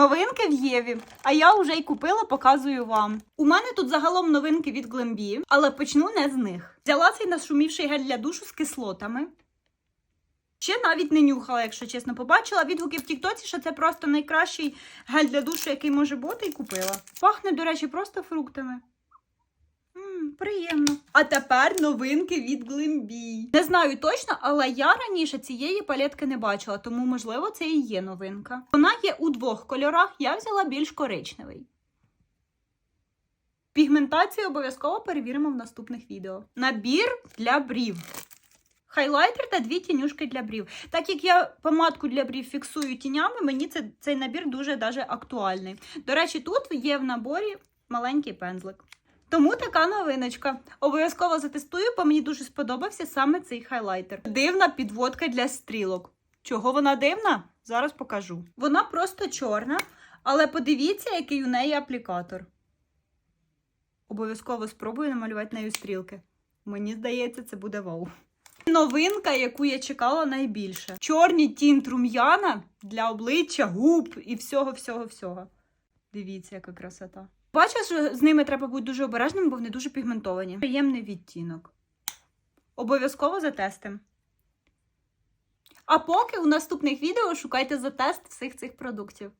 Новинки в Єві. А я вже й купила, показую вам. У мене тут загалом новинки від Глембі, але почну не з них. Взяла цей нашумівший гель для душу з кислотами. Ще навіть не нюхала, якщо чесно, побачила відгуки в Тіктоці, що це просто найкращий гель для душу, який може бути, і купила. Пахне, до речі, просто фруктами. М, приємно. А тепер новинки від Глимбі. Не знаю точно, але я раніше цієї палетки не бачила, тому, можливо, це і є новинка. Вона є у двох кольорах, я взяла більш коричневий. Пігментацію обов'язково перевіримо в наступних відео. Набір для брів. Хайлайтер та дві тінюшки для брів. Так як я помадку для брів фіксую тінями, мені це, цей набір дуже даже актуальний. До речі, тут є в наборі маленький пензлик. Тому така новиночка. Обов'язково затестую, бо мені дуже сподобався саме цей хайлайтер. Дивна підводка для стрілок. Чого вона дивна? Зараз покажу. Вона просто чорна, але подивіться, який у неї аплікатор. Обов'язково спробую намалювати нею стрілки. Мені здається, це буде вау. Новинка, яку я чекала найбільше: чорні тінт рум'яна для обличчя, губ і всього, всього, всього. Дивіться, яка красота. Бачу, що з ними треба бути дуже обережним, бо вони дуже пігментовані. Приємний відтінок. Обов'язково затестим. А поки у наступних відео шукайте за тест всіх цих продуктів.